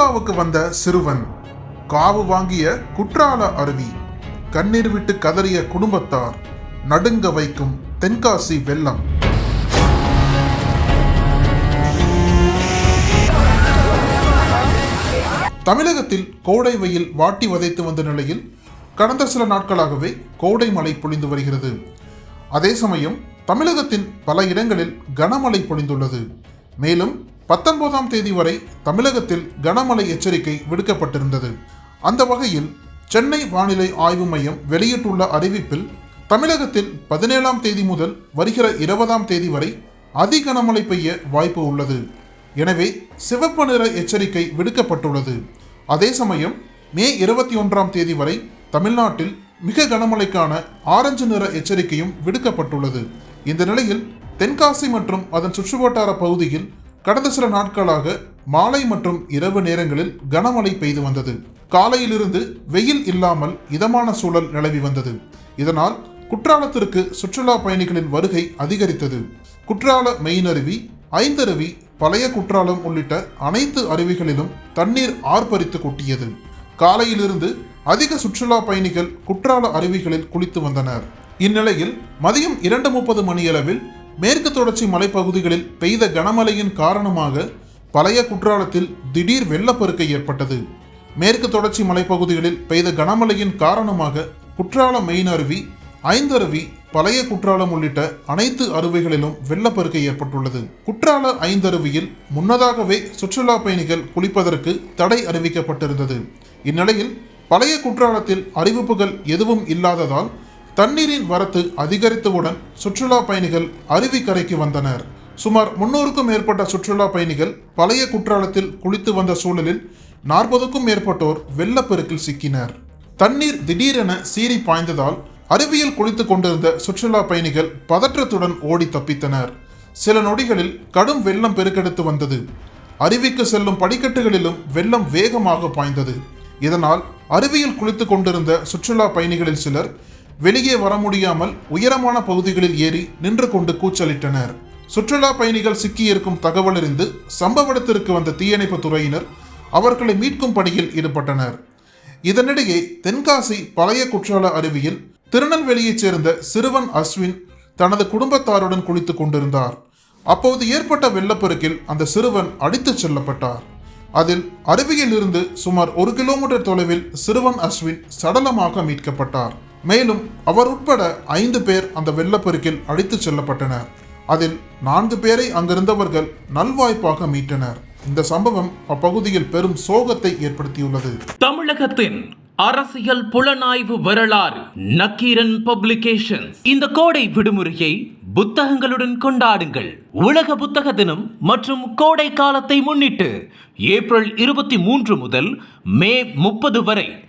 சுற்றுலாவுக்கு வந்த சிறுவன் காவு வாங்கிய குற்றால அருவி கண்ணீர் விட்டு கதறிய குடும்பத்தார் நடுங்க வைக்கும் தென்காசி வெள்ளம். தமிழகத்தில் கோடை வெயில் வாட்டி வதைத்து வந்த நிலையில் கடந்த சில நாட்களாகவே கோடை மழை பொழிந்து வருகிறது. அதே சமயம் தமிழகத்தின் பல இடங்களில் கனமழை பொழிந்துள்ளது. மேலும் பத்தொன்பதாம் தேதி வரை தமிழகத்தில் கனமழை எச்சரிக்கை விடுக்கப்பட்டிருந்தது. அந்த வகையில் சென்னை வானிலை ஆய்வு மையம் வெளியிட்டுள்ள அறிவிப்பில் தமிழகத்தில் பதினேழாம் தேதி முதல் வருகிற இருபதாம் தேதி வரை அதி கனமழை பெய்ய வாய்ப்பு உள்ளது. எனவே சிவப்பு நிற எச்சரிக்கை விடுக்கப்பட்டுள்ளது. அதே சமயம் மே இருபத்தி ஒன்றாம் தேதி வரை தமிழ்நாட்டில் மிக கனமழைக்கான ஆரஞ்சு நிற எச்சரிக்கையும் விடுக்கப்பட்டுள்ளது. இந்த நிலையில் தென்காசி மற்றும் அதன் சுற்றுவட்டார பகுதியில் கடந்த சில நாட்களாக மாலை மற்றும் இரவு நேரங்களில் கனமழை பெய்து வந்தது. காலையிலிருந்து வெயில் இல்லாமல் இதமான சூழல் நிலவி வந்தது. இதனால் குற்றாலத்திற்கு சுற்றுலா பயணிகளின் வருகை அதிகரித்தது. குற்றால மெயினருவி ஐந்தருவி பழைய குற்றாலம் உள்ளிட்ட அனைத்து அருவிகளிலும் தண்ணீர் ஆர்ப்பரித்து கொட்டியது. காலையிலிருந்து அதிக சுற்றுலா பயணிகள் குற்றால அருவிகளில் குளித்து வந்தனர். இந்நிலையில் மதியம் இரண்டு முப்பது மணியளவில் மேற்கு தொடர்ச்சி மலைப்பகுதிகளில் பெய்த கனமழையின் காரணமாக பழைய குற்றாலத்தில் திடீர் வெள்ளப்பெருக்கை ஏற்பட்டது. மேற்கு தொடர்ச்சி மலைப்பகுதிகளில் பெய்த கனமழையின் காரணமாக குற்றால மெயின் அருவி ஐந்தருவி பழைய குற்றாலம் உள்ளிட்ட அனைத்து அருவிகளிலும் வெள்ளப்பெருக்கை ஏற்பட்டுள்ளது. குற்றால ஐந்தருவியில் முன்னதாகவே சுற்றுலா பயணிகள் குளிப்பதற்கு தடை அறிவிக்கப்பட்டிருந்தது. இந்நிலையில் பழைய குற்றாலத்தில் அறிவிப்புகள் எதுவும் இல்லாததால் தண்ணீரின் வரத்து அதிகரித்தவுடன் சுற்றுலா பயணிகள் அருவி கரைக்கு வந்தனர். சுமார் முன்னூறுக்கும் மேற்பட்ட சுற்றுலா பயணிகள் பழைய குற்றாலத்தில் குளித்து வந்த சூழலில் நாற்பதுக்கும் மேற்பட்டோர் வெள்ளப்பெருக்கில் சிக்கினர். தண்ணீர் திடீரென சீறி பாய்ந்ததால் அருவியில் குளித்துக் கொண்டிருந்த சுற்றுலா பயணிகள் பதற்றத்துடன் ஓடி தப்பித்தனர். சில நொடிகளில் கடும் வெள்ளம் பெருக்கெடுத்து வந்தது. அருவிக்கு செல்லும் படிக்கட்டுகளிலும் வெள்ளம் வேகமாக பாய்ந்தது. இதனால் அருவியில் குளித்துக் கொண்டிருந்த சுற்றுலா பயணிகளில் சிலர் வெளியே வர முடியாமல் உயரமான பகுதிகளில் ஏறி நின்று கொண்டு கூச்சலிட்டனர். சுற்றுலா பயணிகள் சிக்கியிருக்கும் தகவல் அறிந்து சம்பவ இடத்திற்கு வந்த தீயணைப்பு துறையினர் அவர்களை மீட்கும் பணியில் ஈடுபட்டனர். இதனிடையே தென்காசி பழைய குற்றால அருவியில் திருநெல்வேலியைச் சேர்ந்த சிறுவன் அஸ்வின் தனது குடும்பத்தாருடன் குளித்துக் கொண்டிருந்தார். அப்போது ஏற்பட்ட வெள்ளப்பெருக்கில் அந்த சிறுவன் அடித்துச் செல்லப்பட்டார். அதில் அருவியில் இருந்து சுமார் ஒரு கிலோமீட்டர் தொலைவில் சிறுவன் அஸ்வின் சடலமாக மீட்கப்பட்டார். மேலும் அவர் உட்பட ஐந்து பேர் அந்த வெள்ளப்பெருக்கில் அழைத்துச் செல்லப்பட்டனர். அதில் நான்கு பேரை அங்கிருந்தவர்கள் நல்வாய்ப்பாக மீட்டனர். இந்த சம்பவம் அப்பகுதியில் பெரும் சோகத்தை ஏற்படுத்தியுள்ளது. தமிழகத்தின் அரசியல் புலனாய்வு வரலாறு நக்கீரன் பப்ளிகேஷன்ஸ். இந்த கோடை விடுமுறையை புத்தகங்களுடன் கொண்டாடுங்கள். உலக புத்தக தினம் மற்றும் கோடை காலத்தை முன்னிட்டு ஏப்ரல் இருபத்தி மூன்று முதல் மே முப்பது வரை